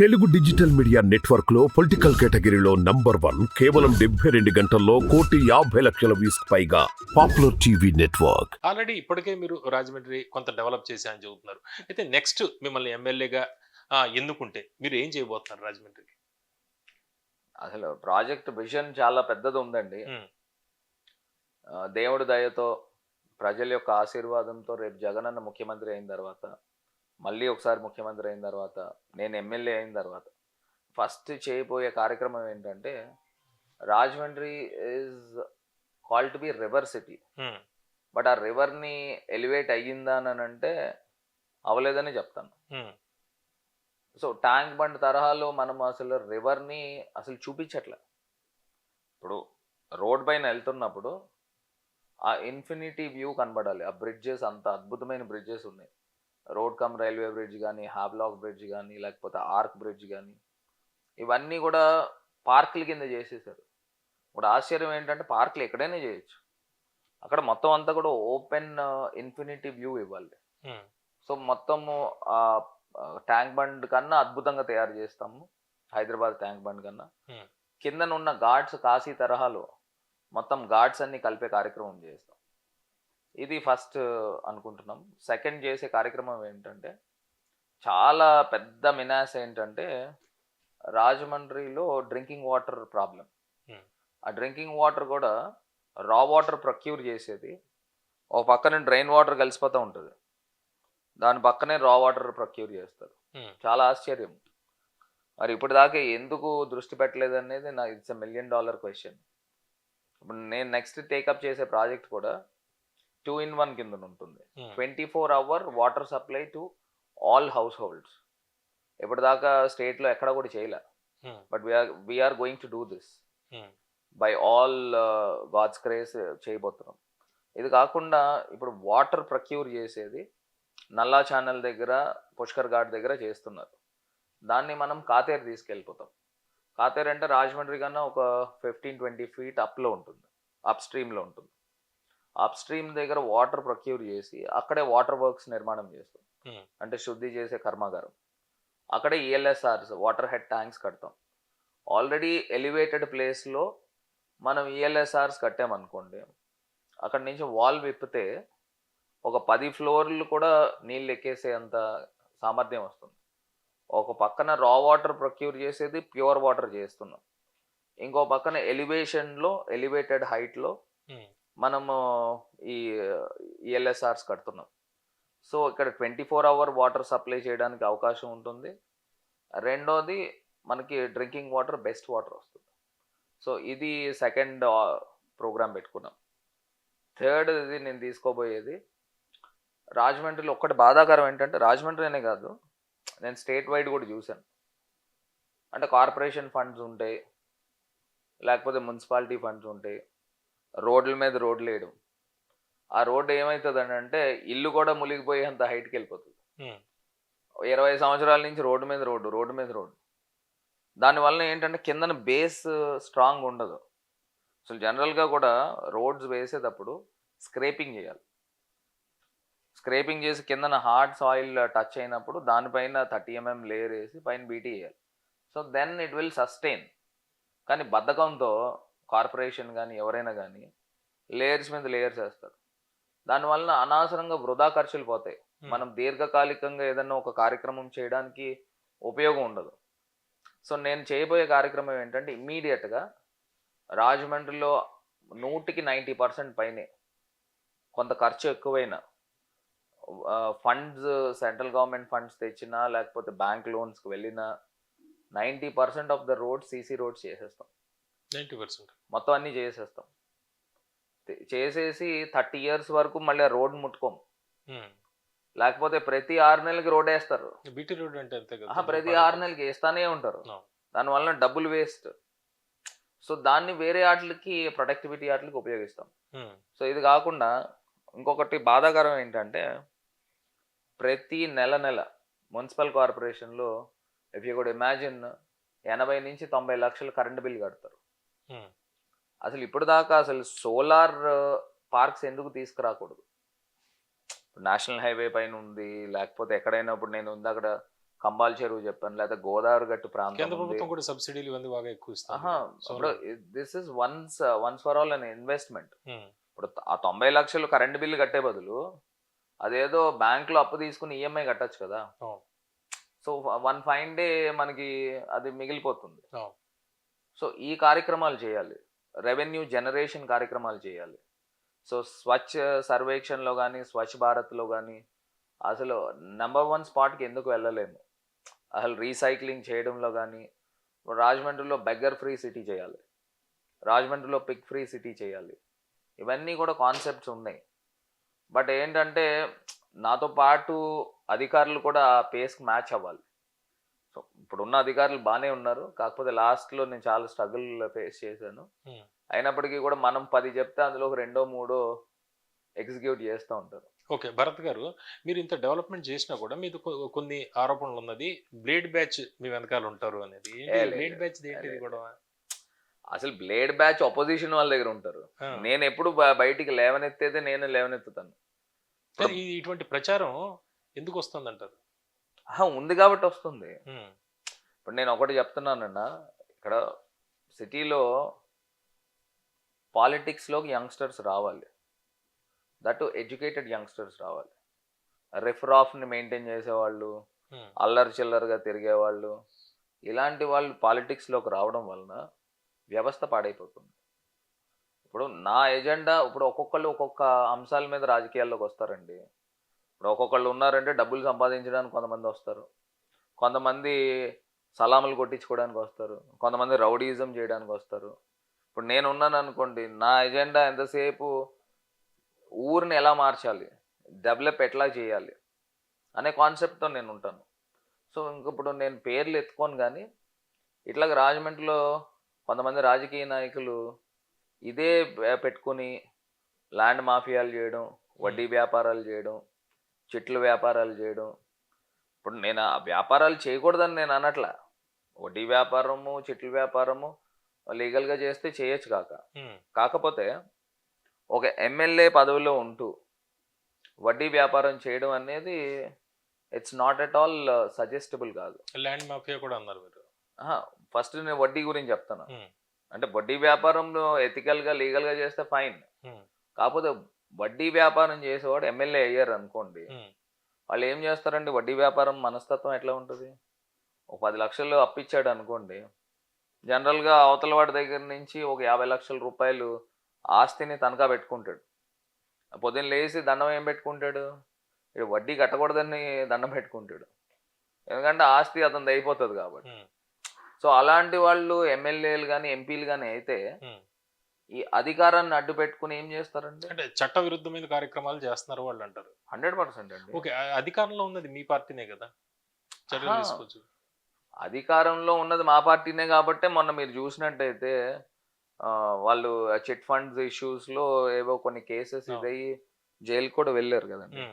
Telugu digital media నెట్వర్క్లో political కేటగిరీలో number one కేవలం డెబ్బై రెండు గంటల్లో కోటి యాభై లక్షల వ్యూస్ పైగా పాపులర్ టీవీ నెట్వర్క్. ఆల్రెడీ ఇప్పటికే మీరు రాజమండ్రి కొంత డెవలప్ చేశారని చెబుతున్నారు. అయితే నెక్స్ట్ మిమ్మల్ని ఎమ్మెల్యేగా ఎన్నుకుంటే మీరు ఏం చేయబోతున్నారు రాజమండ్రికి? అసలు ప్రాజెక్ట్ విజన్ చాలా పెద్దది ఉందండి. దేవుడి దయతో ప్రజల యొక్క ఆశీర్వాదంతో రేపు జగనన్న ముఖ్యమంత్రి అయిన తర్వాత మళ్ళీ ఒకసారి ముఖ్యమంత్రి అయిన తర్వాత నేను ఎమ్మెల్యే అయిన తర్వాత ఫస్ట్ చేయబోయే కార్యక్రమం ఏంటంటే Rajahmundry is call to be river city but ఆ రివర్ని ఎలివేట్ అయ్యిందా అని అంటే అవలేదని చెప్తాను. సో ట్యాంక్ బండ్ తరహాలో మనం అసలు రివర్ని అసలు చూపించట్లే. ఇప్పుడు రోడ్ పైన వెళ్తున్నప్పుడు ఆ ఇన్ఫినిటీ వ్యూ కనబడాలి. ఆ బ్రిడ్జెస్ అంత అద్భుతమైన బ్రిడ్జెస్ ఉన్నాయి. రోడ్ కమ్ రైల్వే బ్రిడ్జ్ కానీ హాబ్లాక్ బ్రిడ్జ్ కానీ లేకపోతే ఆర్క్ బ్రిడ్జ్ కానీ ఇవన్నీ కూడా పార్కుల కింద చేసేసారు ఇప్పుడు ఆశ్చర్యం ఏంటంటే పార్కులు ఎక్కడైనా చేయొచ్చు. అక్కడ మొత్తం అంతా కూడా ఓపెన్ ఇన్ఫినిటీ వ్యూ ఇవ్వాలి. సో మొత్తము ఆ ట్యాంక్ బండ్ కన్నా అద్భుతంగా తయారు చేస్తాము. హైదరాబాద్ ట్యాంక్ బండ్ కన్నా. కిందనున్న ఘాట్స్ కాశీ తరహాలో మొత్తం ఘాట్స్ అన్ని కలిపే కార్యక్రమం చేస్తాం. ఇది ఫస్ట్ అనుకుంటున్నాం. సెకండ్ చేసే కార్యక్రమం ఏంటంటే చాలా పెద్ద మినాస్ ఏంటంటే రాజమండ్రిలో డ్రింకింగ్ వాటర్ ప్రాబ్లం. Hmm. ఆ డ్రింకింగ్ వాటర్ కూడా రా వాటర్ ప్రొక్యూర్ చేసేది. ఓ పక్కన డ్రైన్ వాటర్ కలిసిపోతూ ఉంటుంది. దాని పక్కనే రా వాటర్ ప్రొక్యూర్ చేస్తారు. ఉమ్, చాలా ఆశ్చర్యం. మరి ఇప్పుడు దాకా ఎందుకు దృష్టి పెట్టలేదు అనేది నా ఇట్స్ మిలియన్ డాలర్ క్వశ్చన్ ఇప్పుడు నేను నెక్స్ట్ టేకప్ చేసే ప్రాజెక్ట్ కూడా టూ ఇన్ వన్ కింద ఉంటుంది. ఉమ్, twenty four hour water supply to all households ఇప్పటిదాకా స్టేట్లో ఎక్కడ కూడా చేయలే. ఉమ్, but we're we're going to do this. Um, by all god's grace చేయబోతున్నాం. ఇది కాకుండా ఇప్పుడు వాటర్ ప్రక్యూర్ చేసేది నల్లా ఛానల్ దగ్గర పుష్కర్ ఘాట్ దగ్గర చేస్తున్నారు. దాన్ని మనం కాతేరు తీసుకెళ్ళిపోతాం. కాతేరు అంటే రాజమండ్రి కన్నా ఒక ఫిఫ్టీన్ ట్వంటీ ఫీట్ అప్లో ఉంటుంది. అప్ స్ట్రీమ్లో ఉంటుంది. అప్ స్ట్రీమ్ దగ్గర వాటర్ ప్రొక్యూర్ చేసి అక్కడే వాటర్ వర్క్స్ నిర్మాణం చేస్తాం. ఉమ్, అంటే శుద్ధి చేసే కర్మాగారం అక్కడే E ELSRs water head tanks కడతాం. ఆల్రెడీ ఎలివేటెడ్ ప్లేస్లో మనం E ఈఎల్ఎస్ఆర్స్ కట్టామనుకోండి అక్కడి నుంచి వాల్ విప్పితే ఒక పది ఫ్లోర్లు కూడా నీళ్ళు ఎక్కేసే అంత సామర్థ్యం వస్తుంది. ఒక పక్కన రా వాటర్ ప్రొక్యూర్ చేసేది ప్యూర్ వాటర్ చేస్తున్నాం. ఇంకో పక్కన ఎలివేషన్లో ఎలివేటెడ్ హైట్లో మనము ఈ ఎల్ఎస్ఆర్స్ కడుతున్నాం. సో ఇక్కడ twenty four hour water supply చేయడానికి అవకాశం ఉంటుంది. రెండోది మనకి డ్రింకింగ్ వాటర్ బెస్ట్ వాటర్ వస్తుంది. సో ఇది సెకండ్ ప్రోగ్రామ్ పెట్టుకున్నాం. థర్డ్ ఇది నేను తీసుకోబోయేది రాజమండ్రిలో ఒక్కటి బాధాకరం ఏంటంటే రాజమండ్రి అనే కాదు నేను స్టేట్ వైడ్ కూడా చూశాను. అంటే కార్పొరేషన్ ఫండ్స్ ఉంటాయి లేకపోతే మున్సిపాలిటీ ఫండ్స్ ఉంటాయి. రోడ్ల మీద రోడ్లు వేయడం. ఆ రోడ్డు ఏమవుతుంది అంటే ఇల్లు కూడా మునిగిపోయేంత హైట్కి వెళ్ళిపోతుంది. ఇరవై సంవత్సరాల నుంచి రోడ్డు మీద రోడ్డు రోడ్డు మీద రోడ్డు. దానివల్ల ఏంటంటే కిందన బేస్ స్ట్రాంగ్ ఉండదు. అసలు జనరల్గా కూడా రోడ్స్ వేసేటప్పుడు స్క్రేపింగ్ చేయాలి. స్క్రేపింగ్ చేసి కిందన హార్డ్ సాయిల్ టచ్ అయినప్పుడు దానిపైన థర్టీ ఎంఎం లేయర్ వేసి పైన బీటీ వేయాలి. So then it will sustain కానీ బద్ధకంతో కార్పొరేషన్ కానీ ఎవరైనా కానీ లేయర్స్ మీద లేయర్స్ వేస్తారు. దానివల్ల అనవసరంగా వృధా ఖర్చులు పోతాయి. మనం దీర్ఘకాలికంగా ఏదన్నా ఒక కార్యక్రమం చేయడానికి ఉపయోగం ఉండదు. సో నేను చేయబోయే కార్యక్రమం ఏంటంటే ఇమ్మీడియట్గా రాజమండ్రిలో నూటికి నైంటీ పర్సెంట్ పైనే కొంత ఖర్చు ఎక్కువైనా ఫండ్స్ సెంట్రల్ గవర్నమెంట్ ఫండ్స్ తెచ్చినా లేకపోతే బ్యాంక్ లోన్స్కి వెళ్ళినా ninety percent of the roads CC roads చేసేస్తాం. 90%. మొత్తం అన్నీ చేసేస్తాం. చేసేసి థర్టీ ఇయర్స్ వరకు మళ్ళీ రోడ్ ముట్టుకోం. ఉమ్, లేకపోతే ప్రతి ఆరు నెలలకి రోడ్ వేస్తారు. బీటీ రోడ్ అంటే అంతే కదా. ఆహా, ప్రతి ఆరు నెలలకి వేస్తానే ఉంటారు. దానివల్ల డబ్బులు వేస్ట్. సో దాన్ని వేరే ఆటలకి ప్రొడక్టివిటీ ఆటలకి ఉపయోగిస్తాం. ఉమ్, సో ఇది కాకుండా ఇంకొకటి బాధాకరం ఏంటంటే ప్రతి నెల నెల మున్సిపల్ కార్పొరేషన్లో ఇఫ్ యూ కూడా ఇమాజిన్ ఎనభై నుంచి తొంభై లక్షలు కరెంట్ బిల్ కడతారు. అసలు ఇప్పుడు దాకా అసలు సోలార్ పార్క్స్ ఎందుకు తీసుకురాకూడదు? నేషనల్ హైవే పైన ఉంది లేకపోతే ఎక్కడైనా ఇప్పుడు నేను ఉంది అక్కడ కంబాల్ చెరువు చెప్పాను లేదా గోదావరి గట్టు ప్రాంతం కూడా సబ్సిడీలు ఇవన్నీ బాగా ఎక్కువ this is once once for all an investment ఇప్పుడు ఆ తొంభై లక్షలు కరెంట్ బిల్లు కట్టే బదులు అదేదో బ్యాంక్లో అప్పు తీసుకుని ఈఎంఐ కట్టొచ్చు కదా. సో వన్ ఫైన్ డే మనకి అది మిగిలిపోతుంది. సో ఈ కార్యక్రమాలు చేయాలి. రెవెన్యూ జనరేషన్ కార్యక్రమాలు చేయాలి. సో స్వచ్ఛ సర్వేక్షణలో కానీ స్వచ్ఛ భారత్లో కానీ అసలు నెంబర్ వన్ స్పాట్కి ఎందుకు వెళ్ళలేము? అసలు రీసైక్లింగ్ చేయడంలో కానీ రాజమండ్రిలో బెగ్గర్ ఫ్రీ సిటీ చేయాలి. రాజమండ్రిలో పిక్ ఫ్రీ సిటీ చేయాలి. ఇవన్నీ కూడా కాన్సెప్ట్స్ ఉన్నాయి. బట్ ఏంటంటే నాతో పాటు అధికారులు కూడా ఆ పేస్కి మ్యాచ్ అవ్వాలి. సో ఇప్పుడున్న అధికారులు బాగానే ఉన్నారు. కాకపోతే లాస్ట్లో నేను చాలా స్ట్రగుల్ ఫేస్ చేశాను. అయినప్పటికీ కూడా మనం పది చెప్తే అందులో ఒక రెండో మూడో ఎగ్జిక్యూట్ చేస్తూ ఉంటారు. ఓకే. భరత్ గారు మీరు ఇంత డెవలప్మెంట్ చేసినా కూడా మీది కొ- కొన్ని ఆరోపణలు ఉన్నది. బ్లేడ్ బ్యాచ్ మీ వెనకాల ఉంటారు అనేది. బ్లేడ్ బ్యాచ్ ఏంటిది. కూడా అసలు బ్లేడ్ బ్యాచ్ అపోజిషన్ వాళ్ళ దగ్గర ఉంటారు. నేను ఎప్పుడు బయటికి లేవనెత్తేదే నేను లేవనెత్తుతాను. ఇటువంటి ప్రచారం ఎందుకు వస్తుంది అంటారు ఆహా, ఉంది కాబట్టి వస్తుంది. ఇప్పుడు నేను ఒకటి చెప్తున్నానన్న ఇక్కడ సిటీలో పాలిటిక్స్లోకి యంగ్స్టర్స్ రావాలి. దట్ ఎడ్యుకేటెడ్ యంగ్స్టర్స్ రావాలి. రిఫ్రాఫ్ని మెయింటైన్ చేసేవాళ్ళు అల్లరి చిల్లరగా తిరిగేవాళ్ళు ఇలాంటి వాళ్ళు పాలిటిక్స్లోకి రావడం వలన వ్యవస్థ పాడైపోతుంది. ఇప్పుడు నా ఎజెండా ఇప్పుడు ఒక్కొక్కళ్ళు ఒక్కొక్క అంశాల మీద రాజకీయాల్లోకి వస్తారండి. ఇప్పుడు ఒక్కొక్కళ్ళు ఉన్నారంటే డబ్బులు సంపాదించడానికి కొంతమంది వస్తారు. కొంతమంది సలాములు కొట్టించుకోవడానికి వస్తారు. కొంతమంది రౌడీజం చేయడానికి వస్తారు. ఇప్పుడు నేను ఉన్నాను అనుకోండి నా ఎజెండా ఎంతసేపు ఊరిని ఎలా మార్చాలి? డెవలప్ ఎట్లా చేయాలి? అనే కాన్సెప్ట్తో నేను ఉంటాను సో ఇంక ఇప్పుడు నేను పేర్లు ఎత్తుకోను కానీ ఇట్లాగ రాజమండ్రిలో కొంతమంది రాజకీయ నాయకులు ఇదే పెట్టుకుని ల్యాండ్ మాఫియాలు చేయడం వడ్డీ వ్యాపారాలు చేయడం చెట్ల వ్యాపారాలు చేయడం. ఇప్పుడు నేను ఆ వ్యాపారాలు చేయకూడదని నేను అనట్లా. వడ్డీ వ్యాపారము చెట్ల వ్యాపారము లీగల్గా చేస్తే చేయొచ్చు కాక. కాకపోతే ఒక ఎమ్మెల్యే పదవిలో ఉంటూ వడ్డీ వ్యాపారం చేయడం అనేది it's not at all suggestable కాదు. ల్యాండ్ మాఫియా కూడా అన్నారు మీరు. ఫస్ట్ నేను వడ్డీ గురించి చెప్తాను. అంటే వడ్డీ వ్యాపారం ఎథికల్గా లీగల్గా చేస్తే ఫైన్. కాకపోతే వడ్డీ వ్యాపారం చేసేవాడు ఎమ్మెల్యే అయ్యారు అనుకోండి. వాళ్ళు ఏం చేస్తారండి? వడ్డీ వ్యాపారం మనస్తత్వం ఎట్లా ఉంటుంది? ఒక పది లక్షలు అప్పిచ్చాడు అనుకోండి. జనరల్గా అవతల వాడి దగ్గర నుంచి ఒక యాభై లక్షల రూపాయలు ఆస్తిని తనఖా పెట్టుకుంటాడు. పొద్దున్న లేచి దండం ఏం పెట్టుకుంటాడు? ఇక వడ్డీ కట్టకూడదని దండం పెట్టుకుంటాడు. ఎందుకంటే ఆస్తి అతనిది అయిపోతుంది కాబట్టి. సో అలాంటి వాళ్ళు ఎమ్మెల్యేలు కానీ ఎంపీలు కానీ అయితే. ఈ అధికారాన్ని అడ్డు పెట్టుకుని ఏం చేస్తారండి అంటే చట్ట విరుద్ధమైన కార్యక్రమాలు చేస్తున్నారు వాళ్ళు అంటారు హండ్రెడ్ పర్సెంట్ అండి ఓకే అధికారంలో ఉన్నది మీ పార్టీనే కదా చర్యలు. తీసుకోవచ్చు అధికారంలో ఉన్నది మా పార్టీనే కాబట్టే మొన్న మీరు చూసినట్టయితే వాళ్ళు చిట్ ఫండ్స్ ఇష్యూస్లో ఏవో కొన్ని కేసెస్. ఇదయ్యి జైలు కూడా వెళ్ళారు కదండి.